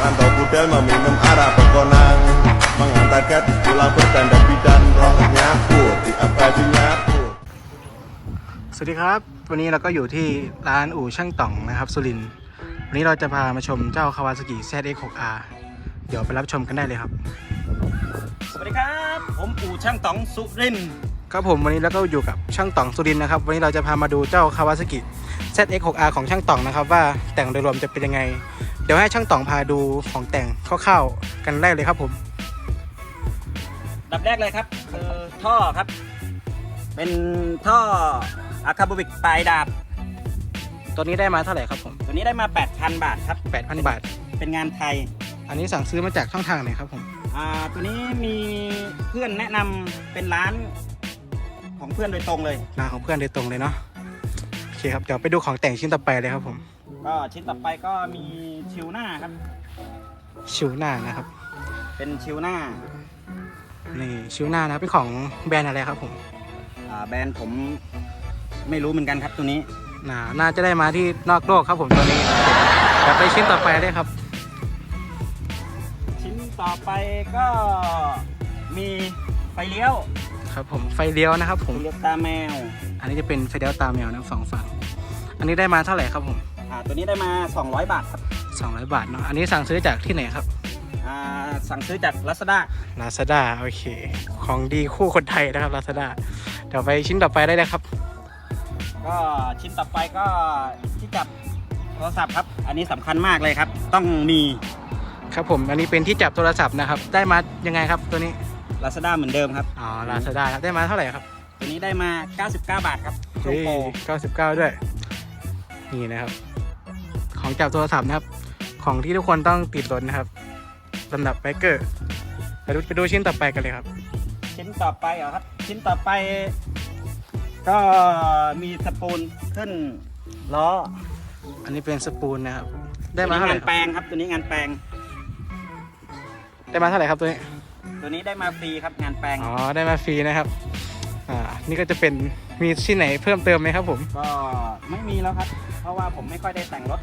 Rantau budal meminum arah pekonang Mengantar gadis pulang bertanda bidan Roh nyapu, tiap baju nyapu สวัสดีครับ วันนี้เราก็อยู่ที่ร้านอู่ช่างต่องนะครับ สุรินวันนี้เราจะพามาชมเจ้าคาวาซากิ ZX6R เดี๋ยวไปรับชมกันได้เลยครับ สวัสดีครับ ผมอู่ช่างต๋องสุริน ครับผมวันนี้เราก็อยู่กับช่างต่องสุรินทร์นะครับ วันนี้เราจะพามาดูเจ้าคาวาซากิ ZX6R ของช่างต่องนะครับ ว่าแต่งโดยรวมจะเป็นยังไง เดี๋ยวให้ช่างต่องพาดูของแต่งคร่าวๆกันได้เลยครับผมดับแรกเลยครับคือท่อครับ เป็นท่ออะคาบูบิกปลายดาบตัวนี้ได้มาเท่าไหร่ครับผมตัวนี้ได้มา 8,000 บาทครับ 8,000 บาท เป็นงานไทย อันนี้สั่งซื้อมาจากช่องทางไหนครับผมอ่าตัวนี้มีเพื่อนแนะนำเป็นร้าน ของเพื่อนโดยตรงเลยร้านของเพื่อนโดยตรงเลยเนาะโอเคครับเดี๋ยวไปดูของแต่งชิ้นต่อไปเลยครับผมก็ชิ้นต่อไปก็มีชิวหน้าครับ ชิวหน้านะครับ เป็นชิวหน้านี่ชิวหน้านะครับเป็นของแบรนด์อะไรครับผมอ่าแบรนด์ผมไม่รู้เหมือนกันครับตัวนี้น่าน่าจะได้มาที่นอกโลกครับผมตัวนี้เดี๋ยวไปชิ้นต่อไปเลยครับ ชิ้นต่อไปก็มีไฟเลี้ยว ครับผมไฟเลี้ยวนะครับ ผมไฟเลี้ยวตาแมวอันนี้จะเป็นไฟเลี้ยวตาแมวนะสองฝั่ง อันนี้ได้มาเท่าไหร่ครับผม อ่าตัวนี้ได้มา 200 บาทครับ200 บาทเนาะ อันนี้สั่งซื้อจากที่ไหนครับ อ่าสั่งซื้อจาก Lazada Lazada โอเค ของดีคู่คนไทยนะครับ Lazada เดี๋ยวไปชิ้นต่อไปได้เลยครับ ก็ชิ้นต่อไปก็ที่จับโทรศัพท์ครับ อันนี้สำคัญมากเลยครับ ต้องมี ครับผม อันนี้เป็นที่จับโทรศัพท์นะครับ ได้มายังไงครับตัวนี้ Lazada เหมือนเดิมครับอ๋อ Lazada ครับได้มาเท่าไหร่ครับตัวนี้ได้มา 99 บาทครับช่วงโปรเก้าสิบเก้าด้วย นี่นะครับ ของจับโทรศัพท์นะครับ ของที่ทุกคนต้องติดรถนะครับสำหรับไบเกอร์ไปดูไปดูชิ้นต่อไปกันเลยครับ ชิ้นต่อไปเหรอครับ ชิ้นต่อไป ก็มีสปูนขึ้นล้ออันนี้เป็นสปูนนะครับ ได้ตัวมานี้เท่าไหร่งานคแปลรับงครับ ตัวนี้งานแปลง ได้มาเท่าไหร่ครับตัวนี้ ตัวนี้ได้มาฟรีครับงานแปลง อ๋อได้มาฟรีนะครับอ่านี่ก็จะเป็นมีชิ้นไหนเพิ่มเติมไหมครับผมก็ไม่มีแล้วครับ เพราะว่าผมไม่ค่อยได้แต่งรถ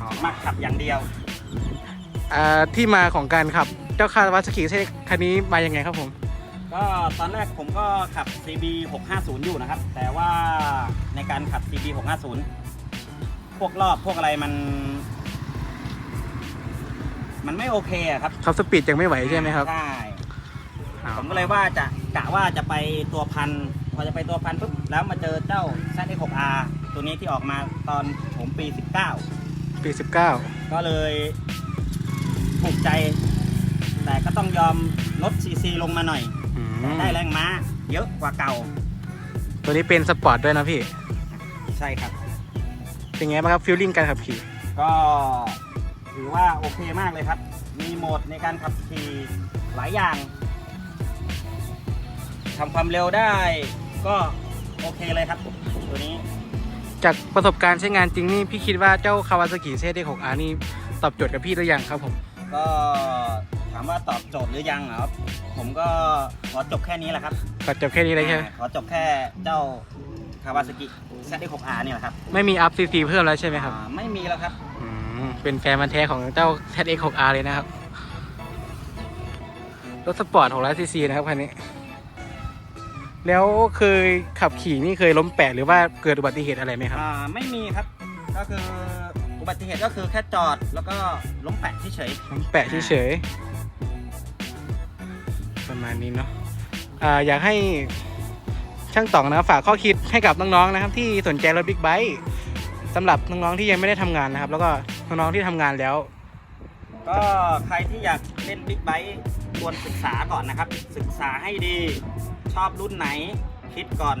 อ๋อมาขับอย่างเดียว อ่าที่มาของการขับเจ้าคาวาซากิเซคันนี้มายังไงครับผม ก็ตอนแรกผมก็ขับ CB 650อยู่นะครับ แต่ว่าในการขับ CB 650พวกรอบพวกอะไรมัน มันไม่โอเคอะครับ ขับสปีดยังไม่ไหวใช่ไหมครับ ใช่ อ๋อ ผมก็เลยว่าจะกะว่าจะไปตัวพันพอจะไปตัวพันปุ๊บแล้วมาเจอเจ้า Z6R ตัวนี้ที่ออกมาตอนผมปี 19 ปีสิบเก้าก็เลยถูกใจ แต่ก็ต้องยอมลดซีซีลงมาหน่อยได้แรงม้าเยอะกว่าเก่าตัวนี้เป็นสปอร์ตด้วยนะพี่ ใช่ครับ เป็นไงบ้างครับฟิลลิ่งการขับขี่ ก็ถือว่าโอเคมากเลยครับ มีโหมดในการขับขี่หลายอย่าง ทำความเร็วได้ก็โอเคเลยครับ ตัวนี้ จากประสบการณ์ใช้งานจริงนี่พี่คิดว่าเจ้าคาวาซากิเซต 6R นี่ตอบโจทย์กับพี่หรือยังครับผม ก็ถามว่าตอบโจทย์หรือยังเหรอครับ ผมก็ขอจบแค่นี้แหละครับก็จบแค่นี้เลยใช่ไหมอ่าขอจบแค่เจ้าคาวาซากิ Z6R เนี่ยแหละครับไม่มีอัพซีซีเพิ่มแล้วใช่ไหมครับอ่าไม่มีแล้วครับ อืมเป็นแฟนมันธุ์แท้ของเจ้า ZX6R เลยนะครับ รถสปอร์ต600ซีซีนะครับคันนี้ แล้วเคยขับขี่นี่เคยล้มแปะหรือว่าเกิดอุบัติเหตุอะไรไหมครับ อ่าไม่มีครับ ก็คืออุบัติเหตุก็คือแค่จอดแล้วก็ล้มแปะเฉยล้มแปะเฉยๆประมาณนี้เนาะอ่าอยากให้ช่างต่องนะครับฝากข้อคิดให้กับน้องๆนะครับ ที่สนใจรถบิ๊กไบค์สำหรับน้องๆที่ยังไม่ได้ทำงานนะครับ แล้วก็น้องๆที่ทำงานแล้ว ๆก็ใครที่อยากเล่นบิ๊กไบค์ควรศึกษาก่อนนะครับ ศึกษาให้ดี ชอบรุ่นไหนคิดก่อน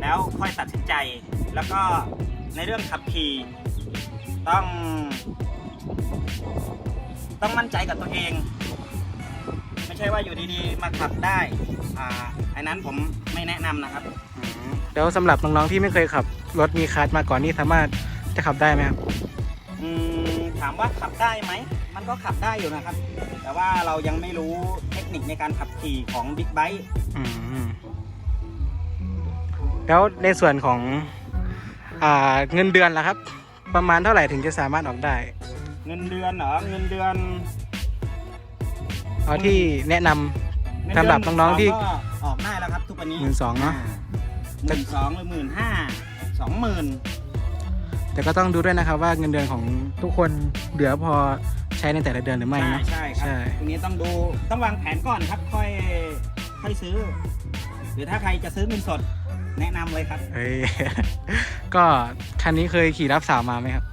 แล้วค่อยตัดสินใจ แล้วก็ในเรื่องขับขี่ต้อง ต้องมั่นใจกับตัวเอง ไม่ใช่ว่าอยู่ดีๆ มาขับได้อ่าอันนั้นผมไม่แนะนำนะครับ แล้วสำหรับน้องๆที่ไม่เคยขับ รถมีคาร์ดมาก่อนนี่สามารถจะขับได้ไหมครับอืมถามว่าขับได้ไหม มันก็ขับได้อยู่นะครับ แต่ว่าเรายังไม่รู้เทคนิคในการขับขี่ของบิ๊กไบค์อืม แล้วในส่วนของอ่าเงินเดือนล่ะครับ ประมาณเท่าไหร่ถึงจะสามารถออกได้ เงินเดือนเหรอเงินเดือนเอาที่แนะนำสำหรับน้องๆที่ก็ออกได้แล้วครับทุกวันนี้หมื่นสองเนอะหมื่นสองหรือหมื่นห้าสองหมื่นแต่ก็ต้องดูด้วยนะครับว่าเงินเดือนของทุกคนเหลือพอใช้ในแต่ละเดือนหรือไม่ใช่นะใช่ครับใช่ ตรงนี้ต้องดูต้องวางแผนก่อนครับค่อยค่อยซื้อ หรือถ้าใครจะซื้อเงินสด แนะนำเลยครับเอ้ย ก็คันนี้เคยขี่รับสาวมาไหมครับ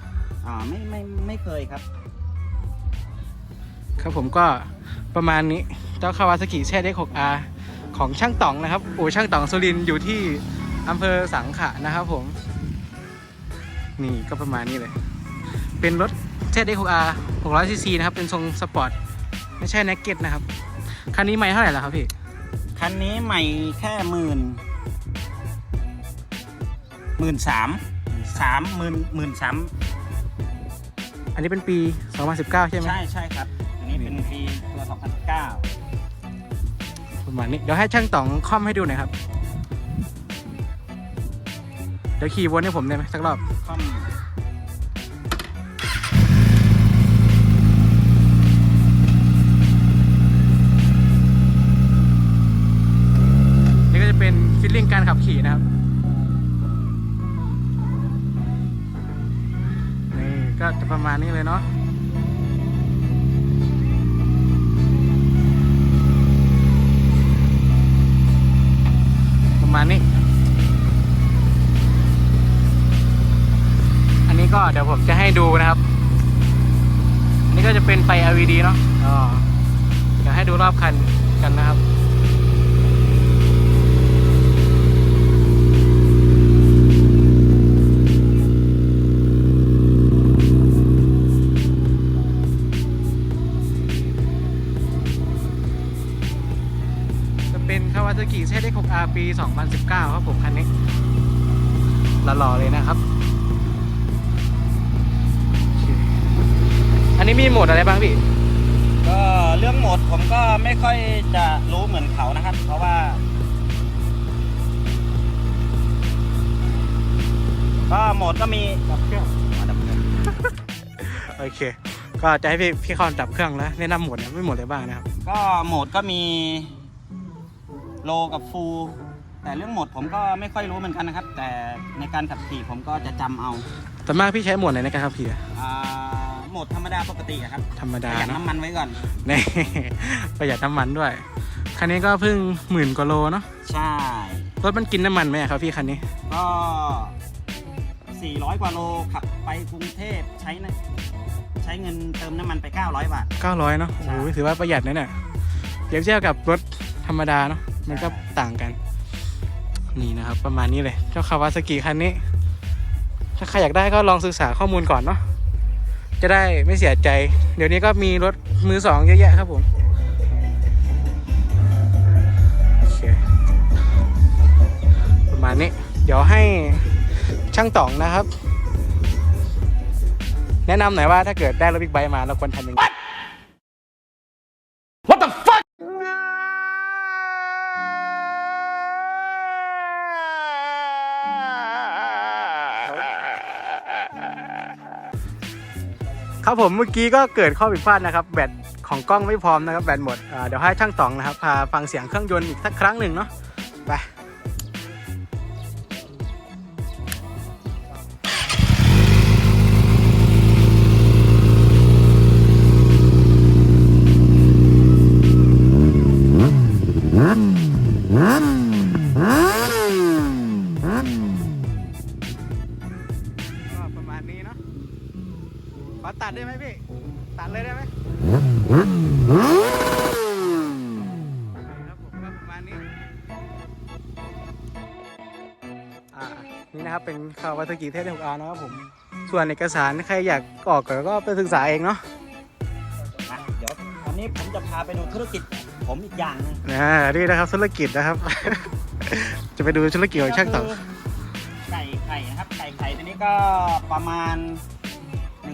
อ่าไม่ไม่ไม่เคยครับ ครับผมก็ประมาณนี้เจ้าคาวาสกิแช่เด็ก 6R ของช่างต๋องนะครับโอ้ช่างต๋องสุรินทร์อยู่ที่อำเภอสังขะนะครับผม นี่ก็ประมาณนี้เลย เป็นรถแช่เด็ก 6R 600 cc นะครับ เป็นทรงสปอร์ต ไม่ใช่แน็กเก็ตนะครับ คันนี้ไม่เท่าไหร่แล้วครับพี่ คันนี้ใหม่แค่หมื่น หมื่นสามสามหมื่นหมื่นสามอันนี้เป็นปี 2019 ใช่ไหมใช่ใช่ครับ อันนี้เป็นปีตัวสองพันเก้าประมาณนี้เดี๋ยวให้ช่างต๋องคล่อมให้ดูหน่อยครับ เดี๋ยวขี่วนให้ผมได้ไหมสักรอบคอมนี่ก็จะเป็นฟิลลิ่งการขับขี่นะครับ ก็จะประมาณนี้เลยเนาะประมาณนี้ อันนี้ก็เดี๋ยวผมจะให้ดูนะครับ อันนี้ก็จะเป็นไฟ LED เนาะเดี๋ยวให้ดูรอบคันกันนะครับ กิเซต X6R ปี 2019 ครับผมคันนี้หล่อๆเลยนะครับ อันนี้มีโหมดอะไรบ้างพี่ ก็เรื่องโหมดผมก็ไม่ค่อยจะรู้เหมือนเขานะครับ เพราะว่า ก็โหมดก็มีดับเครื่องดับเครื่องโอเค ก็จะให้พี่พี่คอนจับเครื่องแล้วแนะนำโหมดเนี่ยไม่โหมดอะไรบ้างนะครับ ก็โหมดก็มี โลกับฟูลแต่เรื่องโหมดผมก็ไม่ค่อยรู้เหมือนกันนะครับ แต่ในการขับขี่ผมก็จะจำเอาแต่มากพี่ใช้โหมดไหนในการขับขี่อะอ่าโหมดธรรมดาปกติอะครับธรรมปดาระหยัดเนอะน้ำมันไว้ก่อน นี่ ประหยัดน้ำมันด้วย คันนี้ก็เพิ่งหมื่นกว่าโลเนาะใช่ รถมันกินน้ำมันไหมอะครับพี่คันนี้ ก็ 400 กว่าโลขับไปกรุงเทพใช้นะใช้เงินเติมน้ำมันไป 900 บาท 900เนาะโอ้โหใช่ถือว่าประหยัดนะเนี่ยเปรียบเทียบกับรถธรรมดาเนาะ มันก็ต่างกัน นี่นะครับ ประมาณนี้เลย เจ้าคาวาซากิคันนี้ ถ้าใครอยากได้ก็ลองศึกษาข้อมูลก่อนเนาะจะได้ไม่เสียใจ เดี๋ยวนี้ก็มีรถมือสองเยอะแยะครับผมประมาณนี้ เดี๋ยวให้ช่างต่องนะครับ แนะนำหน่อยว่าถ้าเกิดได้รถบิ๊กไบค์มาเราควรทำยังไง ผมเมื่อกี้ก็เกิดข้อผิดพลาดนะครับ แบตของกล้องไม่พร้อมนะครับ แบตหมดเดี๋ยวให้ช่างตองนะครับพาฟังเสียงเครื่องยนต์อีกสักครั้งหนึ่งเนาะไป ขอตัดได้ไหมพี่ ตัดเลยได้ไหมครับผมก็ประมาณนี้ อ่า นี่นะครับเป็นคาวาซากิเทสหกอาร์นะครับผม ส่วนเอกสารใครอยากออกก็ไปศึกษาเองเนาะอะเดี๋ยววันนี้ผมจะพาไปดูธุรกิจผมอีกอย่างหนึงอ่านี่นะครับธุรกิจนะครับ จะไปดูธุรกิจของช่างต่อ ก็คือไก่ไข่นะครับ ไก่ไข่ตัวนี้ก็ประมาณ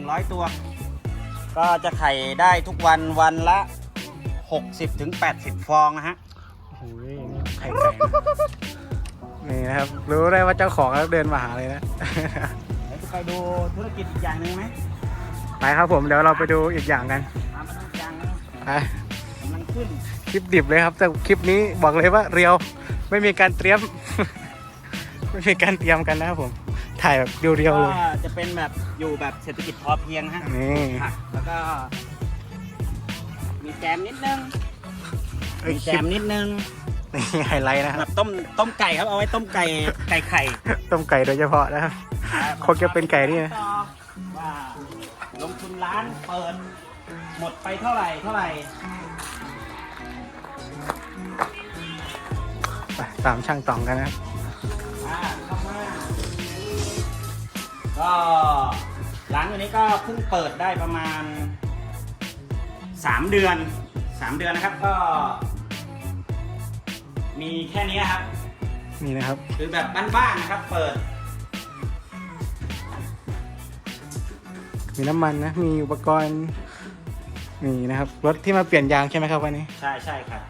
100 ตัว ก็จะไข่ได้ทุกวันวันละ 60ถึง80ฟองนะฮะ โอ้โหนี่ไข่ไก่นะนี่นะครับ รู้ได้ว่าเจ้าของแล้วเดินมาหาเลยนะเดี๋ยวจะไปดูธุรกิจอีกอย่างหนึ่งไหมไปครับผมเดี๋ยวเราไปดูอีกอย่างกันตามมาดูอีกอย่างหนึงไปกำลังขึ้น คลิปดิบเลยครับ แต่คลิปนี้บอกเลยว่าเรียว ไม่มีการเตรียม ไม่มีการเตรียมกันนะครับผม ถ่ายแบบเรียวๆเลยก็จะเป็นแบบอยู่แบบเศรษฐกิจพอเพียงฮะนี่ ผักแล้วก็ มีแจมนิดนึงเอ้ยมีคแจลิปมนิดนึงนี่ไฮไลท์นะคแบรับบต้มต้มไก่ครับเอาไว้ต้มไก่ไก่ไข่ต้มไก่โดยเฉพาะนะครับ คงจะเป็นไก่นี่นะต่อว่าลงทุนร้านเปิด หมดไปเท่าไหร่เท่าไหร่ ไปตามช่างต่องกันนะครับ ก็ร้านตัวนี้ก็เพิ่งเปิดได้ประมาณ 3 เดือน 3 เดือนนะครับก็ มีแค่นี้ครับ นี่นะครับ คือแบบบ้านๆนะครับ เปิด มีน้ำมันนะ มีอุปกรณ์นี่นะครับ รถที่มาเปลี่ยนยางใช่ไหมครับวันนี้ ใช่ใช่ครับ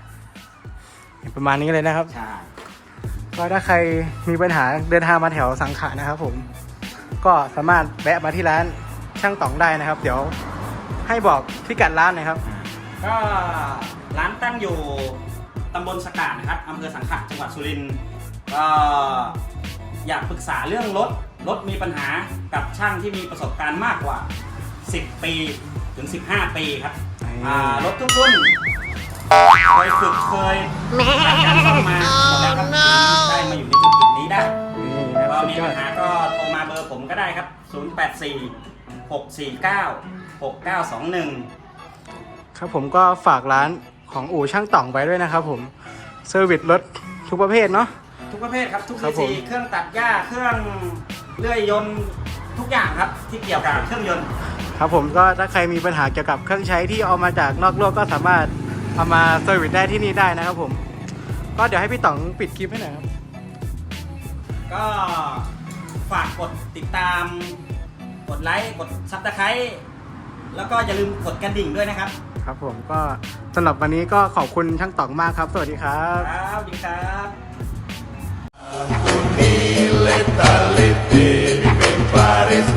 ประมาณนี้เลยนะครับ ใช่ ก็ถ้าใครมีปัญหาเดินทางมาแถวสังขะนะครับผม ก็สามารถแวะมาที่ร้านช่างต่องได้นะครับ เดี๋ยวให้บอกพิกัดร้านหนะครับ ก็ร้านตั้งอยู่ตำบลสกาดนะครับอำเภอสังขะจังหวัดสุรินทร์ก็อยากปรึกษาเรื่องรถรถมีปัญหากับช่างที่มีประสบการณ์มากกว่า 10 ปีถึง 15 ปีครับอืมอ่ารถทุกรุ่นเคยฝึกเคยผ่านการซ่อมมาหมดแล้วครับได้มาอยู่ในจุดจุดๆนี้ได้นี่นะคก็รับสุดมียอปัดญหาก็โทรมาเบอร์ ผมก็ได้ครับ 084 649 6921 ครับผมก็ฝากร้านของอู่ช่างต่องไว้ด้วยนะครับผมเซอร์วิสรถทุกประเภทเนาะ ทุกประเภทครับ ทุกครับซีผม ซีเครื่องตัดหญ้า เครื่องเลื่อยยนต์ทุกอย่างครับ ที่เกี่ยวกับเครื่องยนต์ ครับผมก็ถ้าใครมีปัญหาเกี่ยวกับเครื่องใช้ที่เอามาจากนอกโลกก็สามารถเอามาเซอร์วิสได้ที่นี่ได้นะครับผม ก็เดี๋ยวให้พี่ต๋องปิดคลิปให้หน่อยครับ ก็ฝา กกดติดตาม กดไลค์ กดซับสไครต์แล้วก็อย่าลืมกดกระดิ่งด้วยนะครับ ครับผมก็สำหรับวันนี้ก็ขอบคุณช่างต๋องมากครับ สวัสดีครับ ครับสวัสดีครับ Leta-lete, pipin Paris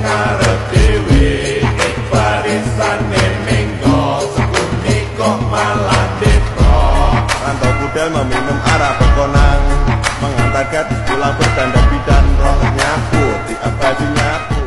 masyarakat pulang bertanda bidan rohnya putih. Abadinya